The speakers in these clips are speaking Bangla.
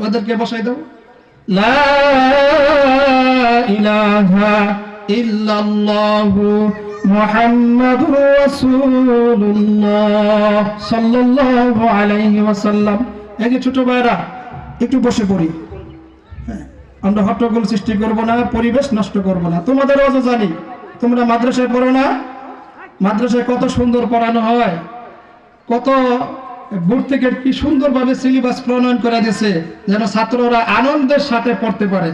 ওদেরকে বসাই দাও। ছোট ভাইরা একটু বসে পড়ি। হ্যাঁ, আমরা হট্টগোল সৃষ্টি করব না পরিবেশ নষ্ট করব না। তোমাদের অজ জানি তোমরা মাদ্রাসায় পড়ো না। মাদ্রাসায় কত সুন্দর পড়ানো হয়, কত বোর্ড থেকে কি সুন্দরভাবে সিলেবাস প্রণয়ন করা দিয়েছে, যেন ছাত্ররা আনন্দের সাথে পড়তে পারে।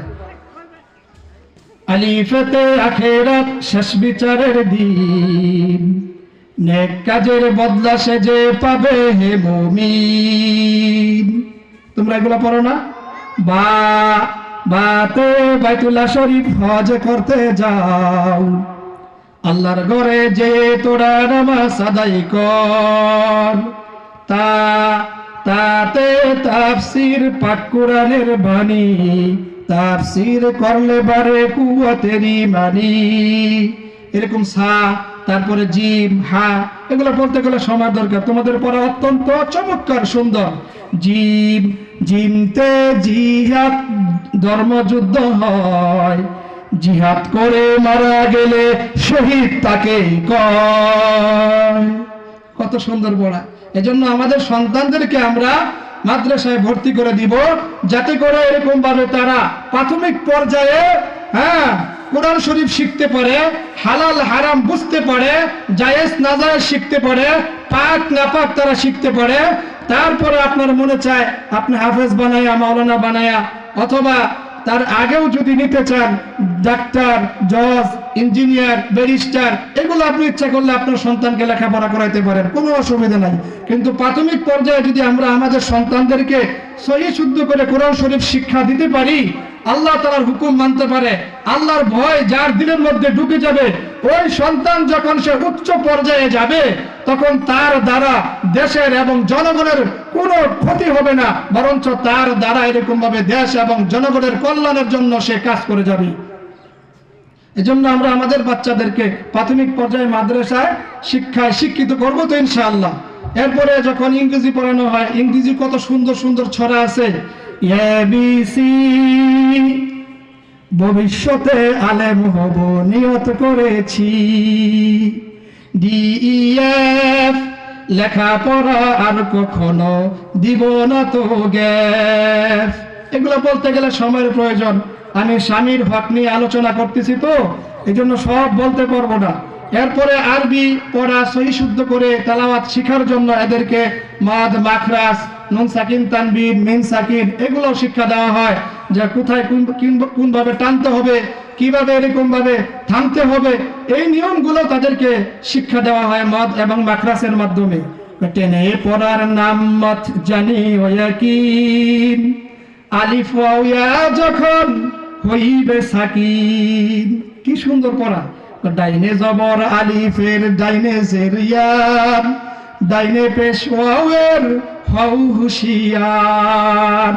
আলিফেতে আখেরাত শেষ বিচারের দিন কাজের বদলা সে যে পাবে হে মুমিন। তোমরা এগুলো পড়ো না? বা, বাতে বাইতুল্লাহ শরীফ হজ করতে যাও। আল্লাহর ঘরে যে তোরা নামাজ আদায় কর, তা, তাতে তাফসির পাক কোরআনের বাণী। তাফসির করলে বারে কুয়াতেরি মানি এরকম সা, তারপরে জিম, হা, এগুলো বলতে গেলে সময় দরকার। তোমাদের পড়া অত্যন্ত চমৎকার সুন্দর। জিম, জিমতে জিহাদ ধর্মযুদ্ধ হয়। জিহাদ করে মারা গেলে শহীদ তাকে কত সুন্দর পড়া এজন্য আমাদের সন্তানদেরকে আমরা মাদ্রাসায় ভর্তি করে দিব, যাতে করে এরকম ভাবে তারা প্রাথমিক পর্যায়ে হ্যাঁ কোরআন শরীফ শিখতে পারে, হালাল, হারাম বুঝতে পারে, জায়েজ, নাজায়েজ শিখতে পারে, পাক, নাপাক তারা শিখতে পারে। তারপরে আপনার মনে চায়, আপনি হাফেজ বানায়া, মাওলানা বানায়া, অথবা তার আগেও যদি নিতে চান, ডাক্তার, জজ, ইঞ্জিনিয়ার, ব্যারিস্টার, এগুলো আপনি ইচ্ছা করলে আপনার সন্তানকে লেখাপড়া করাইতে পারেন, কোনো অসুবিধা নাই। কিন্তু প্রাথমিক পর্যায়ে যদি আমরা আমাদের সন্তানদেরকে সহি শুদ্ধ করে কোরআন শরীফ শিক্ষা দিতে পারি, আল্লাহ তালার হুকুম মানতে পারে। আল্লাহর ভয় যার দিনের মধ্যে ঢুকে যাবে, ওই সন্তান যখন সে উচ্চ পর্যায়ে যাবে, তখন তার দ্বারা দেশের এবং জনগণের কোনো ক্ষতি হবে না, বরঞ্চ তার দ্বারা এরকম ভাবে দেশ এবং জনগণের কল্যাণের জন্য সে কাজ করে যাবে। এজন্য আমরা আমাদের বাচ্চাদেরকে প্রাথমিক পর্যায়ে মাদ্রাসায় শিক্ষায় শিক্ষিত করব তো ইনশাআল্লাহ। এরপরে যখন ইংরেজি পড়ানো হয়, ইংরেজি কত সুন্দর সুন্দর ছড়া আছে। ভবিষ্যতে আলেম হব, নিয়ত করেছি। ডিইএফ লেখাপড়া আর কখনো দিব না তো গ্যাপ এগুলো বলতে গেলে সময়ের প্রয়োজন। আমি স্বামীর হক নিয়ে আলোচনা করতেছি তো এই জন্য সব বলতে পারব না। এরপরে আরবি পড়া সহি শুদ্ধ করে তালাওয়াত শিখার জন্য এদেরকে মাদ মাখরাস নুন সাকিন, তানবিন, মিন সাকিন এগুলো শিক্ষা দেওয়া হয় যে কোথায় কিন- কোনভাবে টানতে হবে কীভাবে এরকম ভাবে থামতে হবে? এই নিয়মগুলো তাদেরকে শিক্ষা দেওয়া হয় মদ এবং মাখরাসের মাধ্যমে। টেনে পড়ার নাম মত জানি ওয়াকিন আলিফ ওয়া যখন হইবে সাকিন। কি সুন্দর পড়া। ডাইনে জবর আলিফের, ডাইনে জেরিয়ার ডাইনে পেশ ওয়াওয়ের হউ হুশিয়ার।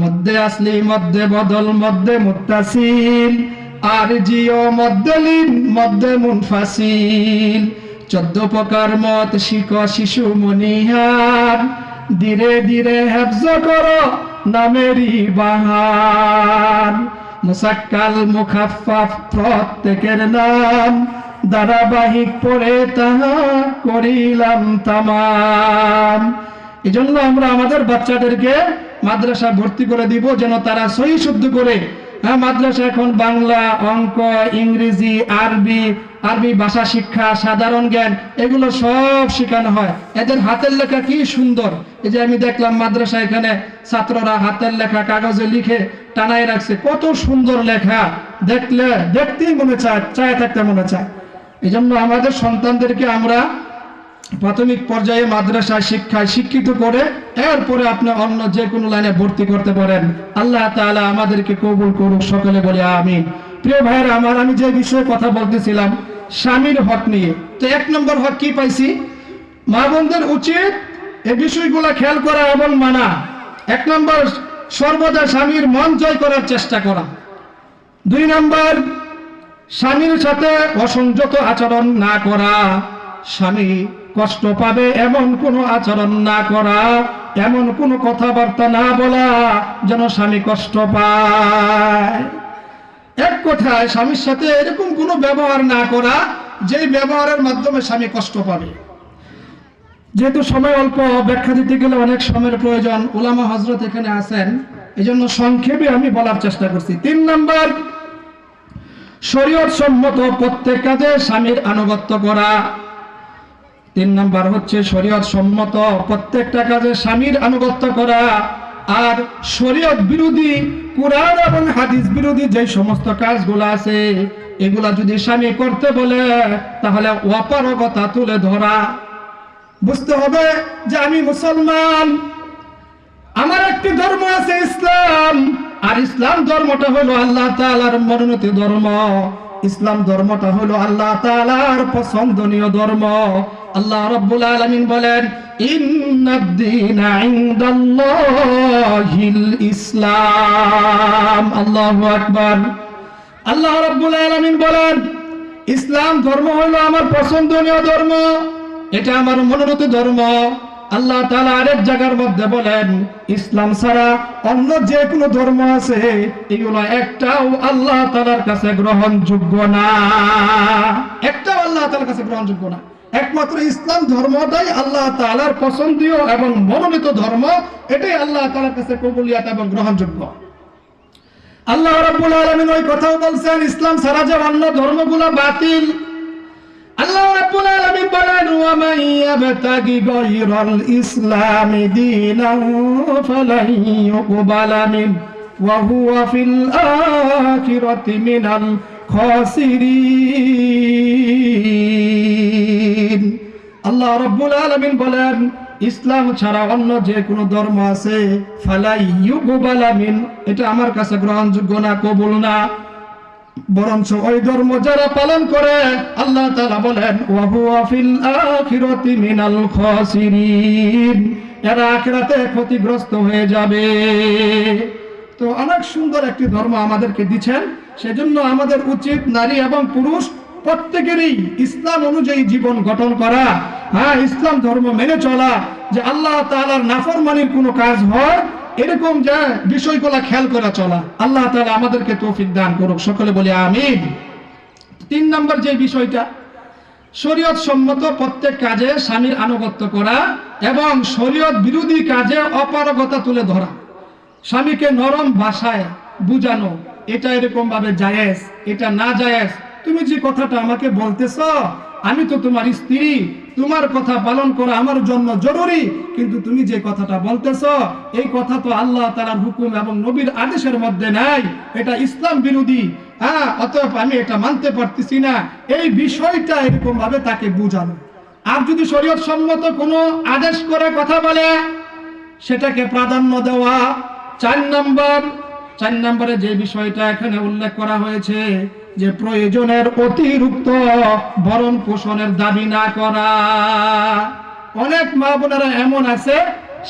মধ্যে আসলি, মধ্যে বদল, মধ্যে মুত্তাসিল আর জিও মধ্যে লিন মধ্যে মুনফাসিল চোদ্দ প্রকার মত শিখ শিশু মনিহার। ধীরে ধীরে হেফজ করো নামেরই বাহার। মুসাক্কাল মুখাফাফ প্রত্যেকের নাম। ধারাবাহিক পড়ে তাহা করিলাম তামাম। এই জন্য আমরা আমাদের বাচ্চাদেরকে মাদ্রাসা ভর্তি করে দিব যেন তারা সহি শুদ্ধ করে হ্যাঁ মাদ্রাসা এখন বাংলা, অঙ্ক, ইংরেজি, আরবি আরবি ভাষা শিক্ষা, সাধারণ জ্ঞান, এগুলো সব শেখানো হয়। এদের হাতের লেখা কি সুন্দর। এই যে আমি দেখলাম মাদ্রাসা এখানে ছাত্ররা হাতের লেখা কাগজে লিখে টানাই রাখছে। কত সুন্দর লেখা। দেখলে, দেখতেই মনে চায় চায় থাকতে মনে চায়। এই জন্য আমাদের সন্তানদেরকে আমরা প্রাথমিক পর্যায়ে মাদ্রাসায় শিক্ষায় শিক্ষিত করে এরপরে আপনি অন্য যে কোনো লাইনে ভর্তি করতে পারেন। আল্লাহ তাআলা আমাদেরকে কবুল করুক, সকলে বলে আমি প্রিয় ভাইয়েরা, আমার আমি যে বিষয়ে কথা বলতেছিলাম, স্বামীর হক নিয়ে। তো এক নম্বর হক কি পাইছি? মা বোনদের উচিত এই বিষয়গুলো খেয়াল করা এবং মানা। এক নম্বর, সর্বদা স্বামীর মন জয় করার চেষ্টা করা। দুই নম্বর, স্বামীর সাথে অসংযত আচরণ না করা। স্বামী কষ্ট পাবে, এমন কোনো আচরণ না করা, এমন কোনো কথাবার্তা না বলা যেন স্বামী কষ্ট পায়। এক কথায় স্বামীর সাথে এরকম কোনো ব্যবহার না করা যে ব্যবহারের মাধ্যমে স্বামী কষ্ট পাবে। যেহেতু সময় অল্প, ব্যাখ্যা দিতে গেলে অনেক সময়ের প্রয়োজন। উলামা হজরত এখানে আছেন এই জন্য সংক্ষেপে আমি বলার চেষ্টা করছি। তিন নম্বর শরীয়ত সম্মত প্রত্যেক কাজে স্বামীর আনুগত্য করা। তিন নাম্বার হচ্ছে শরীয়ত সম্মত প্রত্যেকটা কাজে স্বামীর আনুগত্য করা। আর শরীয়ত বিরোধী কোরআন এবং হাদিস বিরোধী যে সমস্ত কাজগুলো আছে, এগুলা যদি স্বামী করতে বলে, তাহলে অপারগতা তুলে ধরা। বুঝতে হবে যে আমি মুসলমান। আমার একটি ধর্ম আছে ইসলাম। আর ইসলাম ধর্মটা হলো আল্লাহ তাআলার মনোনীত ধর্ম। ইসলাম ধর্মটা হলো আল্লাহ তাআলার পছন্দনীয় ধর্ম। আল্লাহ রাব্বুল আলামিন বলেন ইসলাম। আল্লাহু আকবার। আল্লাহ রাব্বুল আলামিন বলেন, ইসলাম ধর্ম হলো আমার পছন্দনীয় ধর্ম। এটা আমার মনোনীত ধর্ম। আল্লাহ তালা আরেক জায়গার মধ্যে বলেন, ইসলাম ছাড়া অন্য যে কোনো ধর্ম আছে, এগুলো একটাও আল্লাহ তাআলার কাছে গ্রহণযোগ্য না। একটাও আল্লাহ তাআলার কাছে গ্রহণযোগ্য না। একমাত্র ইসলাম ধর্মটাই আল্লাহ তালার পছন্দীয় এবং মনোনীত ধর্ম, এটাই আল্লাহ তাআলার কাছে কবুলিয়াত এবং গ্রহণযোগ্য। আল্লাহ রাব্বুল আলামিন ওই কথাও বলছেন, ইসলাম ছাড়া যে অন্য ধর্মগুলো বাতিল আল্লাহ রাব্বুল আলামিন বলেন আল্লাহ বলেন, ইসলাম ছাড়া অন্য যে কোনো ধর্ম আছে, ফালাই মিন, এটা আমার কাছে গ্রহণযোগ্য না, কবুল না। বরঞ্চ ওই ধর্ম যারা পালন করে, আল্লাহ তাআলা বলেন ফিল মিনাল এরা আখিরাতে ক্ষতিগ্রস্ত হয়ে যাবে। তো অনেক সুন্দর একটি ধর্ম আমাদেরকে দিচ্ছেন। সেজন্য আমাদের উচিত নারী এবং পুরুষ প্রত্যেকেরই ইসলাম অনুযায়ী জীবন গঠন করা। হ্যাঁ ইসলাম ধর্ম মেনে চলা, যে আল্লাহ তাআলার নাফরমানির কোনো কাজ হয় এরকম যে বিষয়গুলো খেয়াল করা চলা, আল্লাহ তাআলা আমাদেরকে তৌফিক দান করুক, সকলে বলি আমিন। তিন নম্বর যে বিষয়টা, শরীয়ত সম্মত প্রত্যেক কাজে স্বামীর আনুগত্য করা এবং শরীয়ত বিরোধী কাজে অপারগতা তুলে ধরা, স্বামীকে নরম ভাষায় বুঝানো, এটা এরকম ভাবে জায়েজ, এটা না জায়েজ, তুমি যে কথাটা আমাকে বলতেছ, আমি তো তোমার স্ত্রী তোমার কথা পালন করা আমার জন্য জরুরি, কিন্তু তুমি যে কথাটা বলতেছ, এই কথা তো আল্লাহ তালার হুকুম এবং নবীর আদেশের মধ্যে নাই। এটা ইসলাম বিরোধী। হ্যাঁ অতএব আমি এটা মানতে পারতেছি না। এই বিষয়টা এরকম ভাবে তাকে বুঝানো। আর যদি শরীয়ত সম্মত কোনো আদেশ করে কথা বলে, সেটাকে প্রাধান্য দেওয়া। চার নম্বর, চার নম্বরে যে বিষয়টা এখানে উল্লেখ করা হয়েছে যে প্রয়োজনের অতিরিক্ত ভরণ পোষণের দাবি না করা। অনেক মা বোনেরা এমন আছে,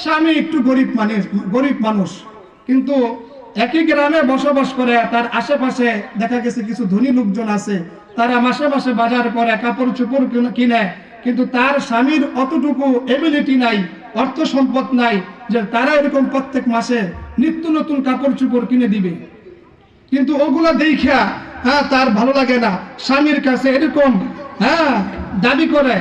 স্বামী একটু গরিব মানুষ গরিব মানুষ, কিন্তু একই গ্রামে বসবাস করে, তার আশেপাশে দেখা গেছে কিছু ধনী লোকজন আছে, তারা মাসে মাসে বাজার করে, কাপড় চোপড় কিনে কিন্তু তার স্বামীর অতটুকু এবিলিটি নাই, অর্থ সম্পদ নাই, যে তারা এরকম প্রত্যেক মাসে নিত্য নতুন কাপড় চোপড় কিনে দিবে। কিন্তু ওগুলো দেখা হ্যাঁ তার ভালো লাগে না। স্বামীর কাছে এরকম হ্যাঁ দাবি করে।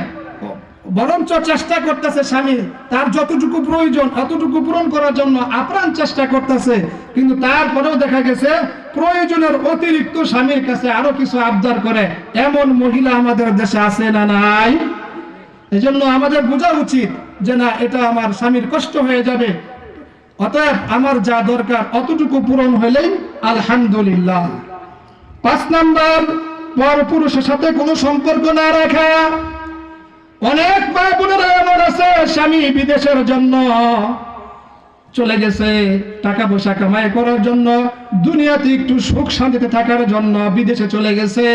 বরঞ্চ চেষ্টা করতেছে স্বামী, তার যতটুকু প্রয়োজন, অতটুকু পূরণ করার জন্য আপ্রাণ চেষ্টা করতেছে। কিন্তু তারপরেও দেখা গেছে, প্রয়োজনের অতিরিক্ত স্বামীর কাছে আরও কিছু আবদার করে। এমন মহিলা আমাদের দেশে আছে না নাই? এজন্য আমাদের বোঝা উচিত যে না, এটা আমার স্বামীর কষ্ট হয়ে যাবে। অতএব আমার যা দরকার, অতটুকু পূরণ হলেই আলহামদুলিল্লাহ। পাঁচ নাম্বার পর পুরুষের সাথে কোনো সম্পর্ক না রাখা। অনেক মা বোনেরা এমন আছে, স্বামী বিদেশের জন্য চলে গেছে টাকা পয়সা কামাই করার জন্য, দুনিয়াতে একটু সুখ শান্তিতে থাকার জন্য বিদেশে চলে গেছে।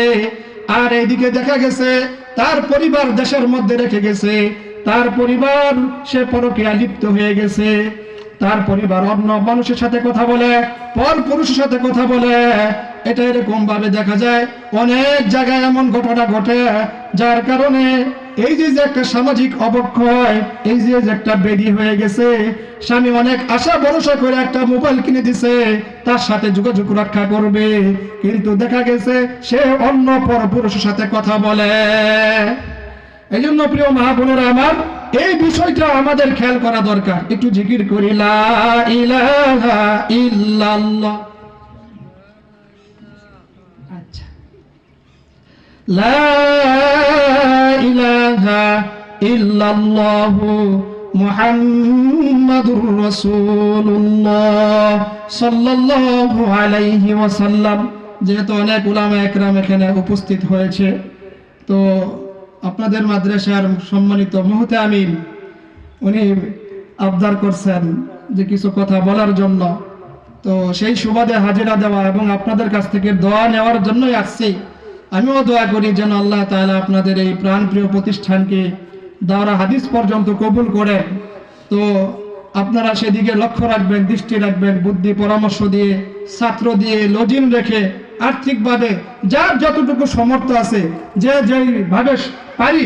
আর এইদিকে দেখা গেছে, তার পরিবার দেশের মধ্যে রেখে গেছে। তার পরিবার, সে পরকীয়া লিপ্ত হয়ে গেছে। তার পরিবার অন্য মানুষের সাথে কথা বলে, পর পুরুষের সাথে কথা বলে এটা এরকম ভাবে দেখা যায়, অনেক জায়গায় এমন ঘটনা ঘটে, যার কারণে এই যে যে একটা সামাজিক অবক্ষয়, এই যে যে একটা বেদি হয়ে গেছে, স্বামী অনেক আশা ভরসা করে একটা মোবাইল কিনে দিছে, তার সাথে যোগাযোগ রক্ষা করবে। কিন্তু দেখা গেছে, সে অন্য পরপুরুষের সাথে কথা বলে। এই জন্য প্রিয় মা বোনেরা আমার, এই বিষয়টা আমাদের খেয়াল করা দরকার। একটু জিকির করি, লা ইলাহা ইল্লাল্লাহ। লা ইলাহা ইল্লাল্লাহু মুহাম্মাদুর রাসূলুল্লাহ সাল্লাল্লাহু আলাইহি ওয়াসাল্লাম। যেহেতু অনেক উলামা একরাম এখানে উপস্থিত হয়েছে, তো আপনাদের মাদ্রাসার সম্মানিত মুহতে আমিন। উনি আবদার করছেন যে কিছু কথা বলার জন্য। তো সেই সুবাদে হাজিরা দেওয়া এবং আপনাদের কাছ থেকে দোয়া নেওয়ার জন্যই আসছি। আমিও দোয়া করি যেন আল্লাহ তালা আপনাদের এই প্রাণপ্রিয় প্রতিষ্ঠানকে দাওরা হাদিস পর্যন্ত কবুল করেন তো আপনারা সেদিকে লক্ষ্য রাখবেন, দৃষ্টি রাখবেন, বুদ্ধি, পরামর্শ দিয়ে, ছাত্র দিয়ে, লজিন রেখে, আর্থিকভাবে যার যতটুকু সমর্থ আছে, যে যেইভাবে পারি